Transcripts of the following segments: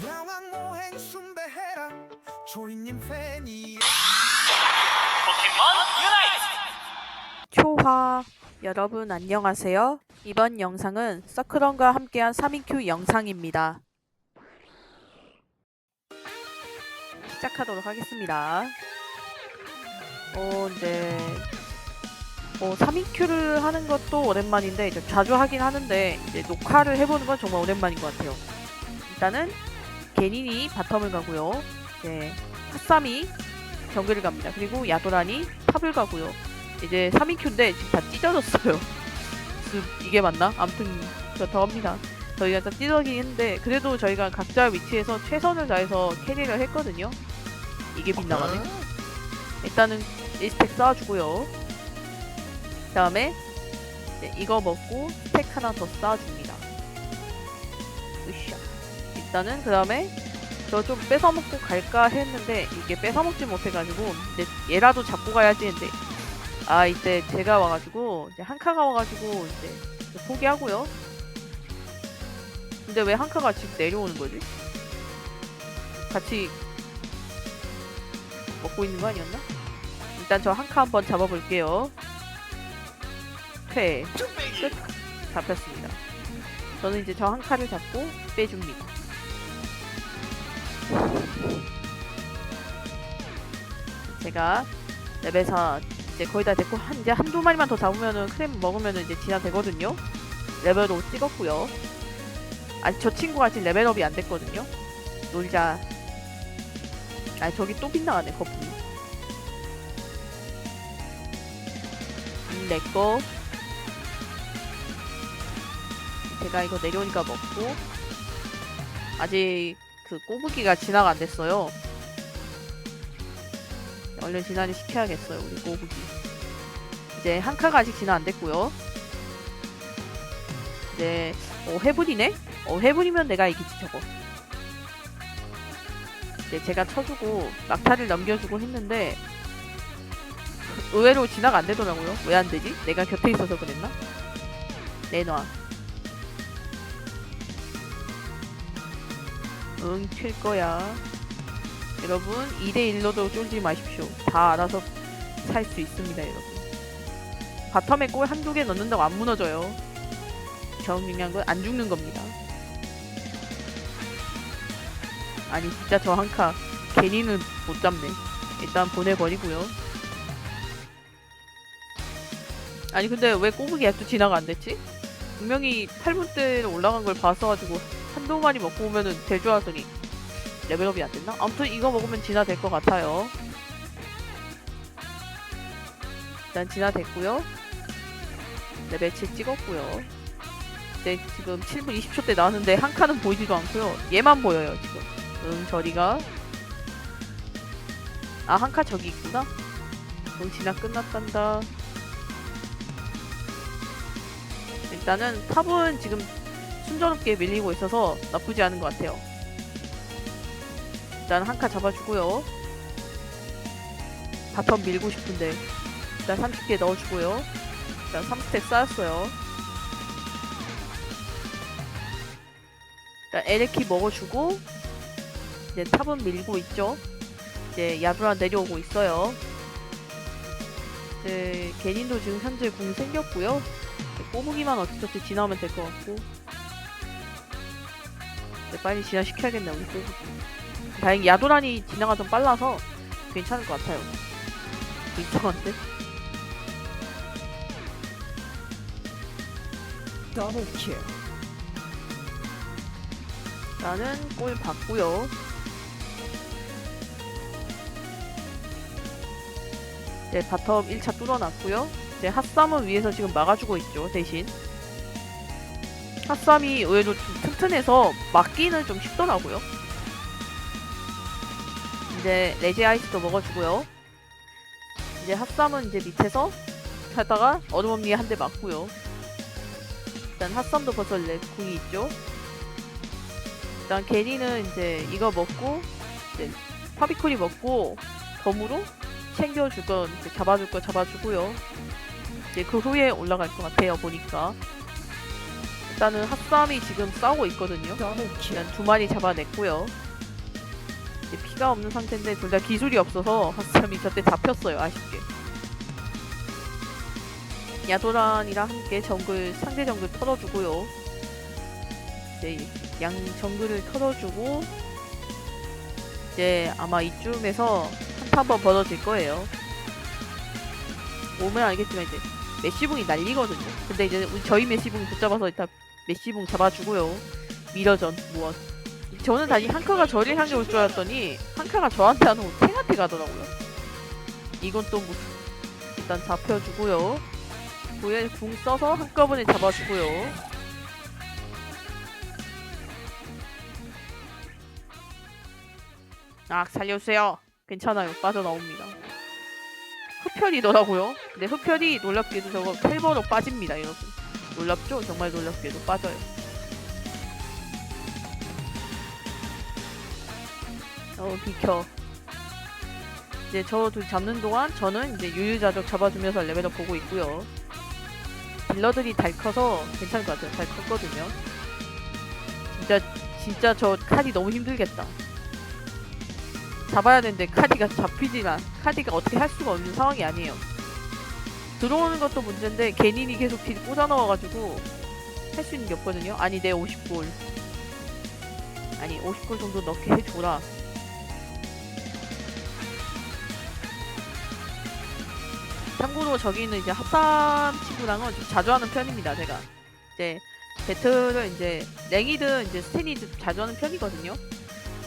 야왕 모행 숭배해라 조이님 팬이 초화 여러분 안녕하세요. 이번 영상은 서크런과 함께한 3인큐 영상입니다. 시작하도록 하겠습니다. 어, 네. 어, 3인큐를 하는 것도 오랜만인데 이제 자주 하긴 하는데 이제 녹화를 해보는 건 정말 오랜만인 것 같아요. 일단은 개닌이 바텀을 가고요. 이제 핫삼이 정글을 갑니다. 그리고 야도란이 탑을 가고요. 이제 3인 큐인데 지금 다 찢어졌어요. 그 이게 맞나? 아무튼 그렇다고 합니다. 저희가 다 찢어지긴 했는데 그래도 저희가 각자 위치에서 최선을 다해서 캐리를 했거든요. 이게 빗나가네. 일단은 1스택 쌓아주고요. 그 다음에 이거 먹고 스택 하나 더 쌓아줍니다. 으쌰. 일단은 그 다음에 저 좀 뺏어먹고 갈까 했는데 이게 뺏어먹지 못해가지고 이제 얘라도 잡고 가야지 했는데 아 이때 제가 와가지고 이제 한카가 와가지고 이제 포기하고요. 근데 왜 한카가 지금 내려오는 거지? 같이 먹고 있는 거 아니었나? 일단 저 한카 한번 잡아볼게요. 퇴. 끝. 잡혔습니다. 저는 이제 저 한카를 잡고 빼줍니다. 제가 레벨 4 이제 거의 다 됐고 한 이제 한두 마리만 더 잡으면은 크렘 먹으면은 이제 진화 되거든요. 레벨 5 찍었고요. 아직 저 친구가 아직 레벨업이 안 됐거든요. 놀자. 아 저기 또 빗나가네 거품. 음, 내꺼. 제가 이거 내려오니까 먹고 아직 그 꼬부기가 진화가 안 됐어요. 얼른 진화를 시켜야겠어요 우리 꼬부기 이제 한 카가 아직 진화 안 됐고요 이제 어 해분이네? 어 해분이면 내가 이기지 저거 이제 제가 쳐주고 막타를 넘겨주고 했는데 의외로 진화가 안 되더라고요 왜 안 되지? 내가 곁에 있어서 그랬나? 내놔 응튈 거야 여러분 2대1로도 쫄지 마십시오. 다 알아서 살 수 있습니다, 여러분. 바텀에 골 한두 개 넣는다고 안 무너져요. 중요한 건 안 죽는 겁니다. 아니 진짜 저 한카 괜히는 못 잡네. 일단 보내버리고요. 아니 근데 왜 꼬부기 아직도 진화가 안 됐지? 분명히 8분 때 올라간 걸 봤어가지고 마리 먹고 오면은 대주하더니 레벨업이 안 됐나? 아무튼 이거 먹으면 진화 될 것 같아요. 일단 진화 됐고요. 레벨 7 찍었고요. 네, 지금 7분 20초 때 나왔는데 한 칸은 보이지도 않고요. 얘만 보여요, 지금. 응, 저리가. 아, 한 칸 저기 있구나. 응, 진화 끝났단다. 일단은 탑은 지금 순조롭게 밀리고 있어서 나쁘지 않은 것 같아요. 일단 한 칸 잡아주고요. 바텀 밀고 싶은데 일단 30개 넣어주고요. 일단 3스택 쌓였어요. 일단 에레키 먹어주고 이제 탑은 밀고 있죠. 이제 야브라 내려오고 있어요. 이제 개닌도 지금 현재 궁 생겼고요. 이제 꼬부기만 어찌저찌 지나오면 될 것 같고 빨리 진화시켜야겠네 우리 꼬부기. 다행히 야도란이 진화가 좀 빨라서 괜찮을 것 같아요. 이상한데? 더블킬 나는 골 받고요. 이제 바텀 1차 뚫어놨고요. 이제 핫삼은 위에서 지금 막아주고 있죠, 대신. 핫삼이 의외로 좀 튼튼해서 막기는 좀 쉽더라고요. 이제 레지 아이스도 먹어주고요. 이제 핫삼은 이제 밑에서 하다가 어둠 언니에 한 대 맞고요. 일단 핫삼도 벌써 레 궁이 있죠. 일단 게니는 이제 이거 먹고 이제 파비콜이 먹고 덤으로 챙겨줄 건 잡아줄 거 잡아주고요. 이제 그 후에 올라갈 것 같아요 보니까 일단은 핫삼이 지금 싸우고 있거든요. 일단 두 마리 잡아냈고요. 이제 피가 없는 상태인데 둘 다 기술이 없어서 핫삼이 저때 잡혔어요. 아쉽게. 야도란이랑 함께 정글 상대 정글 털어주고요. 이제 양 정글을 털어주고 이제 아마 이쯤에서 한타 한번 벌어질 거예요. 오면 알겠지만 이제 메시붕이 날리거든요. 근데 이제 저희 메시붕 붙잡아서 일단 메시붕 잡아주고요. 미러전 무엇. 저는 다시 한카가 저를 향해 올 줄 알았더니 한카가 저한테 안 오고 탱한테 가더라고요. 이건 또 무슨 일단 잡혀주고요. 구에 궁 써서 한꺼번에 잡아주고요. 아 살려주세요. 괜찮아요. 빠져나옵니다. 흡혈이더라고요. 근데 흡혈이 놀랍게도 저거 텔버로 빠집니다, 여러분. 놀랍죠? 정말 놀랍게도 빠져요. 어 비켜. 이제 저 둘 잡는 동안 저는 이제 유유자적 잡아주면서 레벨업 보고 있고요. 딜러들이 달 커서 괜찮을 것 같아요. 달 컸거든요. 진짜 진짜 저 카디 너무 힘들겠다. 잡아야 되는데 카디가 잡히지만 카디가 어떻게 할 수가 없는 상황이 아니에요. 들어오는 것도 문제인데 개인이 계속 딜 꽂아 넣어가지고 할 수 있는 게 없거든요. 아니 내 50골 아니 50골 정도 넣게 해줘라. 참고로 저기는 이제 합삼 친구랑은 좀 자주 하는 편입니다. 제가 이제 배틀을 이제 랭이든 이제 스테니든 자주 하는 편이거든요.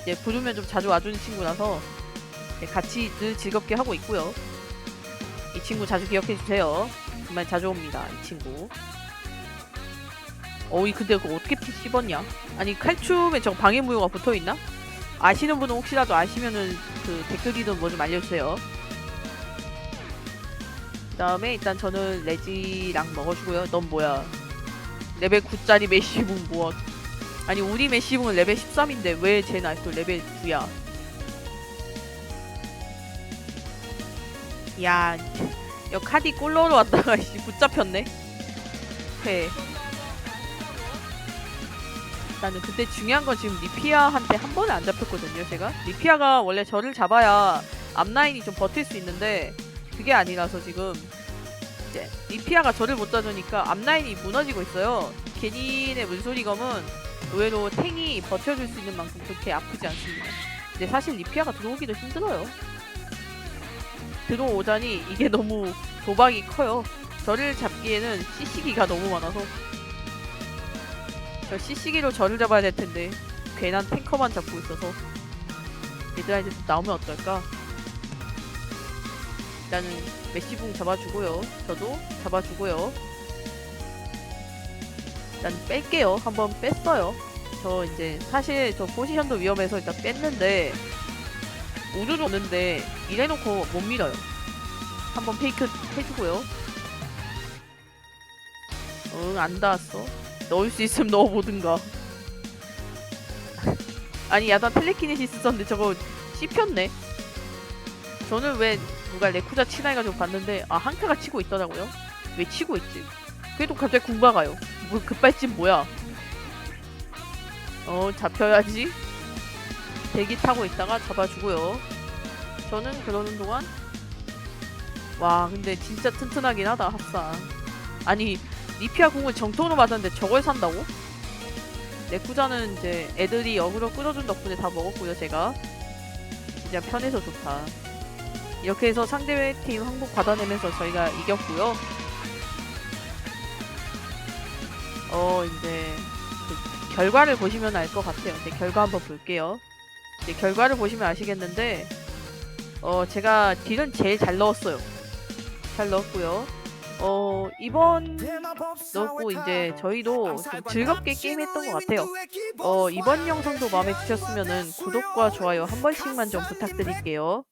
이제 부르면 좀 자주 와주는 친구라서 같이 늘 즐겁게 하고 있고요. 이 친구 자주 기억해 주세요. 정말 자주 옵니다. 이 친구. 어이 근데 그거 어떻게 피 씹었냐? 아니 칼춤에 저 방해무효가 붙어 있나? 아시는 분은 혹시라도 아시면은 그 댓글이든 뭐 좀 알려주세요. 그 다음에 일단 저는 레지랑 먹어주고요. 넌 뭐야? 레벨 9짜리 메시붕 무엇? 아니 우리 메시붕은 레벨 13인데 왜 쟤는 아직도 레벨 9야? 야, 여 카디 꼴러로 왔다가 씨 붙잡혔네. 회. 나는 근데 중요한 건 지금 리피아한테 한 번에 안 잡혔거든요, 제가. 리피아가 원래 저를 잡아야 앞라인이 좀 버틸 수 있는데 그게 아니라서 지금 이제 리피아가 저를 못 잡으니까 앞라인이 무너지고 있어요. 개인의 문소리검은 의외로 탱이 버텨줄 수 있는 만큼 그렇게 아프지 않습니다. 근데 사실 리피아가 들어오기도 힘들어요. 들어오자니 이게 너무 도박이 커요. 저를 잡기에는 CC기가 너무 많아서 저 CC기로 저를 잡아야 될 텐데 괜한 탱커만 잡고 있어서 얘들아 이제 좀 나오면 어떨까? 일단은 메시붕 잡아주고요. 저도 잡아주고요. 일단 뺄게요. 한번 뺐어요. 저 이제 사실 저 포지션도 위험해서 일단 뺐는데 우르르 오는데 이래놓고 못 밀어요. 한번 페이크 해주고요. 응, 안 닿았어. 넣을 수 있으면 넣어보든가. 아니, 야단 텔레키네시스 썼는데 저거 씹혔네. 저는 왜 누가 레쿠자 치나 해가지고 봤는데, 아, 한카가 치고 있더라고요. 왜 치고 있지? 그래도 갑자기 궁박아요. 뭐, 급발진 뭐야? 어, 잡혀야지. 대기 타고 있다가 잡아주고요. 저는 그러는 동안 와 근데 진짜 튼튼하긴 하다 합산 아니 리피아 궁을 정통으로 맞았는데 저걸 산다고? 레쿠자는 이제 애들이 역으로 끌어준 덕분에 다 먹었고요 제가. 진짜 편해서 좋다. 이렇게 해서 상대팀 항복 받아내면서 저희가 이겼고요. 어 이제 그 결과를 보시면 알 것 같아요. 이제 결과 한번 볼게요 이제 결과를 보시면 아시겠는데 어 제가 딜은 제일 잘 넣었어요 잘 넣었고요 어 이번 넣었고 이제 저희도 좀 즐겁게 게임했던 것 같아요. 어 이번 영상도 마음에 드셨으면은 구독과 좋아요 한 번씩만 좀 부탁드릴게요.